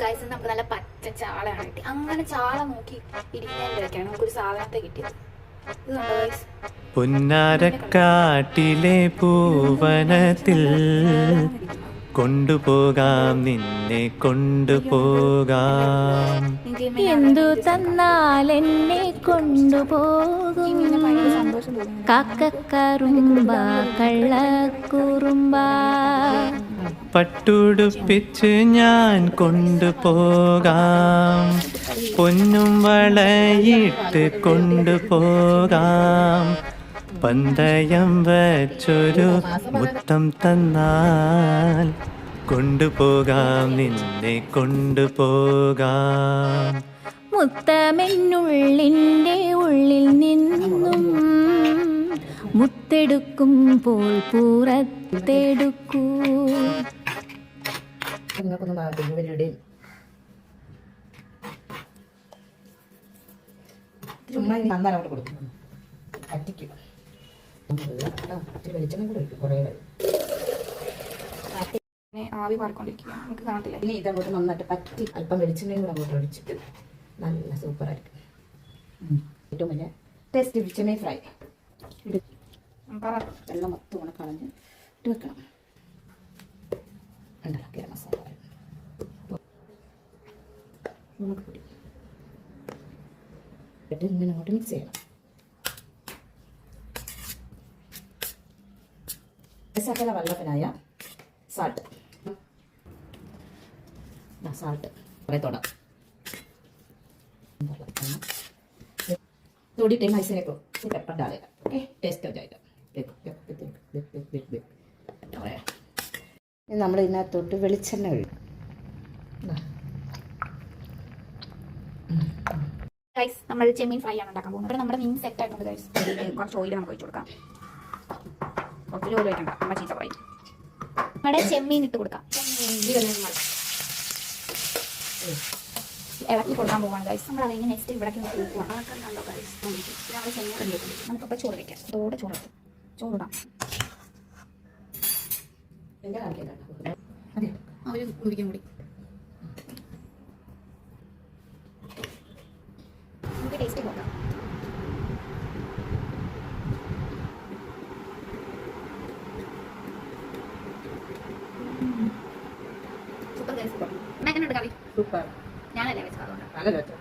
Guys നമുക്ക് നല്ല പച്ച ചാളയാണ് കിട്ടി അങ്ങനെ ചാള നോക്കി ഇരിക്കുന്നതിന്റെയൊക്കെയാണ് നമുക്കൊരു സാധനത്തെ കിട്ടിയത്. പൊന്നാരക്കാട്ടിലെ പൂവനത്തിൽ കൊണ്ടുപോകാം നിന്നെ കൊണ്ടുപോകാം. എന്തു തന്നാൽ എന്നെ കൊണ്ടുപോകും? കാക്കക്കറുമ്പ കള്ളക്കുറുമ്പ. പട്ടുടുപ്പിച്ച് ഞാൻ കൊണ്ടുപോകാം. പൊന്നും വളയിട്ട് കൊണ്ടുപോകാം. പന്തയം വച്ചൊരു മുത്തം തന്നാൽ കൊണ്ടുപോകാം നിന്നെ കൊണ്ടുപോകാം. മുത്തമെന്നുള്ളിന്റെ ഉള്ളിൽ നിന്നും മുത്തെടുക്കുമ്പോൾ പുറത്തെടുക്കൂ. ഇവരുടെയും ചുമ്മാ പറ്റിക്കും. വെളിച്ചെണ്ണ കൂടെ ഒഴിക്കും കുറേ ആവി പാറിക്കൊണ്ടിരിക്കുക നമുക്ക് കാണത്തില്ല. ഇനി ഇതങ്ങോട്ട് നന്നായിട്ട് പറ്റി. അല്പം വെളിച്ചെണ്ണയും കൂടെ അങ്ങോട്ട് ഒഴിച്ചിട്ട് നല്ല സൂപ്പറായിരിക്കും. ഏറ്റവും വലിയ ടേസ്റ്റ് വെളിച്ചെണ്ണ ഫ്രൈ. ഇടും വെള്ളം മൊത്തം കളഞ്ഞ് ഇട്ട് വെക്കണം. മുളക് പൊടി എന്നിട്ട് ഇങ്ങനെ അങ്ങോട്ട് മിക്സ് ചെയ്യണം. സകല വല്ലപ്പനായ സാൾട്ട് സാൾട്ട് തുടം. തൊടിയിട്ട് മൈസൂരൊക്കെ പെപ്പറിന്റെ ആളുക ഓക്കെ? ടേസ്റ്റ് ആയിട്ട്. നമ്മൾ ഇതിനകത്തോട്ട് വെളിച്ചെണ്ണ ഒഴിക്കും ഗൈസ് നമ്മൾ ചെമ്മീൻ ഫ്രൈ ആണ് ഉണ്ടാക്കാൻ പോകുന്നത്. അപ്പോൾ നമ്മുടെ മീൻ സെറ്റ് ആയിട്ടുണ്ട് ഗൈസ് കുറച്ച് ഓയിൽ നമുക്ക് ഒഴിച്ചു കൊടുക്കാം. ഒത്തിരി ഓയിൽ ഒഴിക്കണ്ട നമ്മൾ ചീത്ത പറയും. നമ്മുടെ ചെമ്മീൻ ഇട്ട് കൊടുക്കാം. ഇളക്കി കൊടുക്കാൻ പോവാണ് ഗൈസ് നമ്മൾ അതിന് നെക്സ്റ്റ് ഇവിടെ കണ്ടോ ഗൈസ് നമ്മുടെ ചെമ്മീൻ നമുക്ക് നമുക്കിപ്പോൾ ചോറ് വയ്ക്കാം അതോടെ ചോറ് ചോറിടാം. ഒരു കുടിക്കാൻ കൂടി നമുക്ക് ടേസ്റ്റ് നോക്കാം. സൂപ്പർ സൂപ്പർ ഞാനല്ലേ വെച്ചത് അതുകൊണ്ട്.